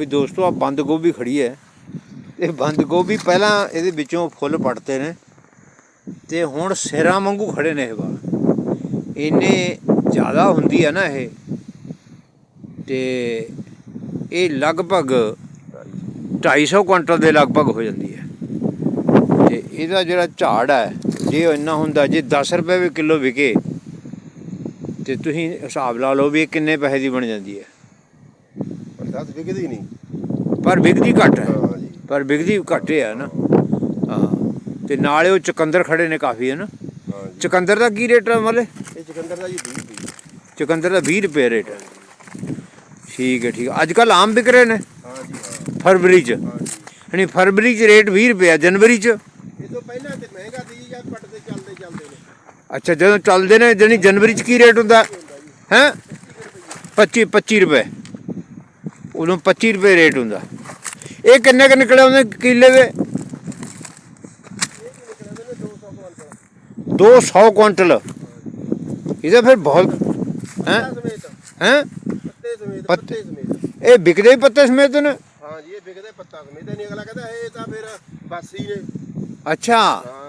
ਵੀ ਦੋਸਤੋ ਆ ਬੰਦ ਗੋਭੀ ਖੜੀ ਹੈ। ਇਹ ਬੰਦ ਗੋਭੀ ਪਹਿਲਾਂ ਇਹਦੇ ਵਿੱਚੋਂ ਫੁੱਲ ਪੜਤੇ ਨੇ ਤੇ ਹੁਣ ਸਿਰਾਂ ਵਾਂਗੂ ਖੜੇ ਨੇ ਇਹ ਵਾ ਇੰਨੇ ਜ਼ਿਆਦਾ ਹੁੰਦੀ ਹੈ ਨਾ ਇਹ। ਤੇ ਇਹ ਲਗਭਗ 250 ਕੁਇੰਟਲ ਦੇ ਲਗਭਗ ਹੋ ਜਾਂਦੀ ਹੈ। ਤੇ ਇਹਦਾ ਜਿਹੜਾ ਝਾੜ ਹੈ, ਜੇ ਇੰਨਾ ਹੁੰਦਾ, ਜੇ 10 ਰੁਪਏ ਵੀ ਕਿਲੋ ਵਿਕੇ, ਤੇ ਤੁਸੀਂ ਹਿਸਾਬ ਲਾ ਲਓ ਵੀ ਇਹ ਕਿੰਨੇ ਪੈਸੇ ਦੀ ਬਣ ਜਾਂਦੀ ਹੈ। ਪਰ ਵਿਕਦੀ ਹੀ ਨਹੀਂ। ਪਰ ਵਿਕਦੀ ਘੱਟ ਹੈ। ਹਾਂ ਜੀ। ਪਰ ਵਿਕਦੀ ਘੱਟ ਹੈ ਨਾ। ਹਾਂ। ਤੇ ਨਾਲੇ ਉਹ ਚੁਕੰਦਰ ਖੜੇ ਨੇ ਕਾਫੀ ਹੈ ਨਾ। ਹਾਂ ਜੀ। ਚੁਕੰਦਰ ਦਾ ਕੀ ਰੇਟ ਹੈ ਮਲੇ? ਇਹ ਚਕੰਦਰ ਦਾ ਜੀ 20 ਰੁਪਏ। ਚੁਕੰਦਰ ਦਾ 20 ਰੁਪਏ ਰੇਟ ਹੈ। ਠੀਕ ਹੈ ਠੀਕ ਹੈ। ਅੱਜ ਕੱਲ ਆਮ ਵਿਕ ਰਹੇ ਨੇ। ਹਾਂ ਜੀ ਹਾਂ। ਫਰਵਰੀ ਚ। ਹਾਂ ਜੀ। ਯਾਨੀ ਫਰਵਰੀ ਚ ਰੇਟ 20 ਰੁਪਏ ਹੈ ਜਨਵਰੀ ਚ। ਇਹ ਤੋਂ ਪਹਿਲਾਂ ਤੇ ਮਹਿੰਗਾ ਸੀ ਜਾਂ ਪੱਟ ਤੇ ਚੱਲਦੇ ਚੱਲਦੇ ਨੇ। ਅੱਛਾ ਜਦੋਂ ਚੱਲਦੇ ਨੇ ਜਾਨੀ ਜਨਵਰੀ ਚ ਕੀ ਰੇਟ ਹੁੰਦਾ? ਹੈ? 25 25 ਰੁਪਏ। ਉਦੋਂ 25 ਰੁਪਏ ਰੇਟ ਹੁੰਦਾ। ਇਹ ਕਿੰਨੇ ਕ ਨਿਕਲੇ ਉਹਨੇ ਕਿੱਲੇ ਦੇ? 200 ਕੁਇੰਟਲ। ਇਹਦਾ ਫਿਰ ਬਹੁਤ ਹੈ? ਹੈ? ਪੱਤੇ ਸਮੇਤ ਪੱਤੇ। ਪੱਤੇ ਸਮੇਤ ਇਹ ਵਿਕਦੇ ਹੀ ਪੱਤੇ ਸਮੇਤ ਨੇ? ਹਾਂ ਜੀ ਇਹ ਵਿਕਦੇ ਪੱਤਾ ਸਮੇਤ ਨਹੀਂ ਅਗਲਾ ਕਹਿੰਦਾ ਇਹ ਤਾਂ ਫਿਰ ਬਾਸੀ ਨੇ। ਅੱਛਾ। ਹਾਂ।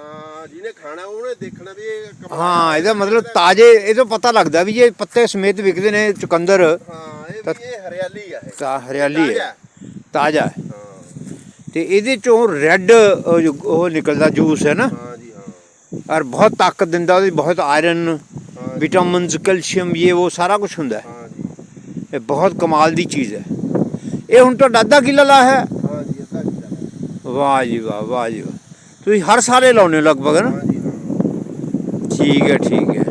ਜਿਹਨੇ ਖਾਣਾ ਉਹਨੇ ਦੇਖਣਾ ਵੀ ਇਹ ਕਮਾਲ ਹਾਂ ਇਹਦਾ ਮਤਲਬ ਤਾਜ਼ੇ ਇਹ ਤੋਂ ਪਤਾ ਲੱਗਦਾ ਵੀ ਇਹ ਪੱਤੇ ਸਮੇਤ ਵਿਕਦੇ ਨੇ ਚੁਕੰਦਰ। ਹਾਂ ਇਹ ਵੀ ਇਹ ਹਰਿਆਲੀ ਆ ਇਹ। ਤਾਂ ਹਰਿਆਲੀ ਹੈ। ਤਾਜ਼ਾ। ਤਾਜ਼ਾ ਹੈ। ਹਾਂ। ਤੇ ਇਹਦੇ ਚੋਂ ਰੈੱਡ ਉਹ ਨਿਕਲਦਾ ਜੂਸ ਹੈ ਨਾ? ਹਾਂ ਜੀ ਹਾਂ। ਔਰ ਬਹੁਤ ਤਾਕਤ ਦਿੰਦਾ ਉਹਦੇ ਬਹੁਤ ਆਇਰਨ ਵਿਟਾਮਿਨਸ ਕੈਲਸ਼ੀਅਮ ਇਹ ਉਹ ਸਾਰਾ ਕੁਝ ਹੁੰਦਾ ਹੈ। ਹਾਂ ਜੀ। ਇਹ ਬਹੁਤ ਕਮਾਲ ਦੀ ਚੀਜ਼ ਹੈ। ਇਹ ਹੁਣ ਤੁਹਾਡਾ ਅੱਧਾ ਕਿੱਲਾ ਲਾ ਹੈ? ਹਾਂ ਜੀ ਅੱਧਾ ਕਿੱਲਾ ਵਾਹ ਜੀ ਵਾਹ ਵਾਹ ਜੀ ਵਾਹ। ਤੁਸੀਂ ਹਰ ਸਾਲੇ ਲਾਉਂਦੇ ਹੋ ਲਗਭਗ ਨਾ? ਠੀਕ ਹੈ ਠੀਕ ਹੈ।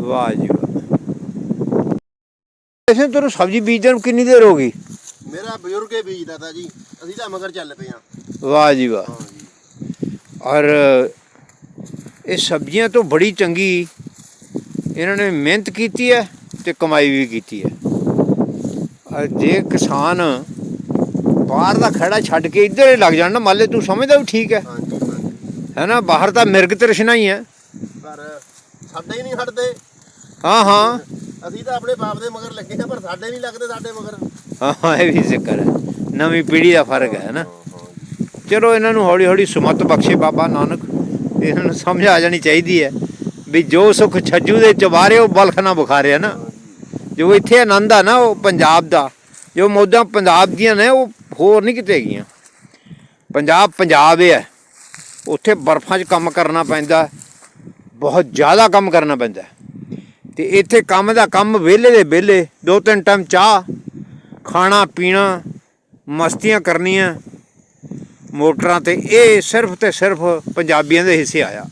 ਵਾਹ ਜੀ ਵਾਹ। ਐਸੇ ਤੈਨੂੰ ਸਬਜ਼ੀ ਬੀਜਣ ਨੂੰ ਕਿੰਨੀ ਦੇਰ ਹੋ ਗਈ? ਮੇਰਾ ਬਜ਼ੁਰਗ ਹੀ ਬੀਜਦਾ ਤਾ ਜੀ। ਅਸੀਂ ਤਾਂ ਮਗਰ ਚੱਲ ਪਏ ਹਾਂ। ਵਾਹ ਜੀ ਵਾਹ। ਔਰ ਇਹ ਸਬਜ਼ੀਆਂ ਤੋਂ ਬੜੀ ਚੰਗੀ ਇਹਨਾਂ ਨੇ ਮਿਹਨਤ ਕੀਤੀ ਹੈ ਤੇ ਕਮਾਈ ਵੀ ਕੀਤੀ ਹੈ। ਔਰ ਜੇ ਕਿਸਾਨ ਬਾਹਰ ਦਾ ਖੜਾ ਛੱਡ ਕੇ ਇੱਧਰ ਹੀ ਲੱਗ ਜਾਣ ਨਾ ਮਾਲੇ ਤੂੰ ਸਮਝਦਾ ਵੀ ਠੀਕ ਹੈ। ਹਾਂ ਜੀ ਹਾਂ ਜੀ ਹੈ ਨਾ ਬਾਹਰ ਤਾਂ ਮਿਰਗ ਤ੍ਰਿਸ਼ਨਾ ਹੀ ਹੈ। ਪਰ ਸਾਡੇ ਹੀ ਨਹੀਂ ਹਟਦੇ। ਹਾਂ ਹਾਂ। ਅਸੀਂ ਤਾਂ ਆਪਣੇ ਬਾਪ ਦੇ ਮਗਰ ਲੱਗੇ ਆ ਪਰ ਸਾਡੇ ਨਹੀਂ ਲੱਗਦੇ ਸਾਡੇ ਮਗਰ। ਹਾਂ ਹਾਂ ਇਹ ਵੀ ਜ਼ਿਕਰ ਹੈ। ਨਵੀਂ ਪੀੜ੍ਹੀ ਦਾ ਫ਼ਰਕ ਹੈ ਨਾ ਚਲੋ ਇਹਨਾਂ ਨੂੰ ਹੌਲੀ ਹੌਲੀ ਸੁਮਤ ਬਖਸ਼ੇ ਬਾਬਾ ਨਾਨਕ। ਇਹਨਾਂ ਨੂੰ ਸਮਝ ਆ ਜਾਣੀ ਚਾਹੀਦੀ ਹੈ ਵੀ ਜੋ ਸੁਖ ਛੱਜੂ ਦੇ ਚਵਾਰੇ ਉਹ ਬਲਖ ਨਾ ਬੁਖਾਰਿਆ ਨਾ ਜੋ ਇੱਥੇ ਆਨੰਦ ਆ ਨਾ ਉਹ ਪੰਜਾਬ ਦਾ। ਜੋ ਮੌਜਾਂ ਪੰਜਾਬ ਦੀਆਂ ਨੇ, ਉਹ ਹੋਰ ਨਹੀਂ ਕਿਤੇ ਹੈਗੀਆਂ। ਪੰਜਾਬ ਪੰਜਾਬ ਹੈ। ਉੱਥੇ ਬਰਫਾਂ 'ਚ ਕੰਮ ਕਰਨਾ ਪੈਂਦਾ ਬਹੁਤ ਜ਼ਿਆਦਾ ਕੰਮ ਕਰਨਾ ਪੈਂਦਾ ਤੇ ਇੱਥੇ ਕੰਮ ਦਾ ਕੰਮ ਵਿਹਲੇ ਦੇ ਵਿਹਲੇ, ਦੋ ਤਿੰਨ ਟਾਈਮ ਚਾਹ, ਖਾਣਾ, ਪੀਣਾ, ਮਸਤੀਆਂ ਕਰਨੀਆਂ। ਮੋਟਰਾਂ ਤੇ ਇਹ ਸਿਰਫ ਤੇ ਸਿਰਫ ਪੰਜਾਬੀਆਂ ਦੇ ਹਿੱਸੇ ਆਇਆ।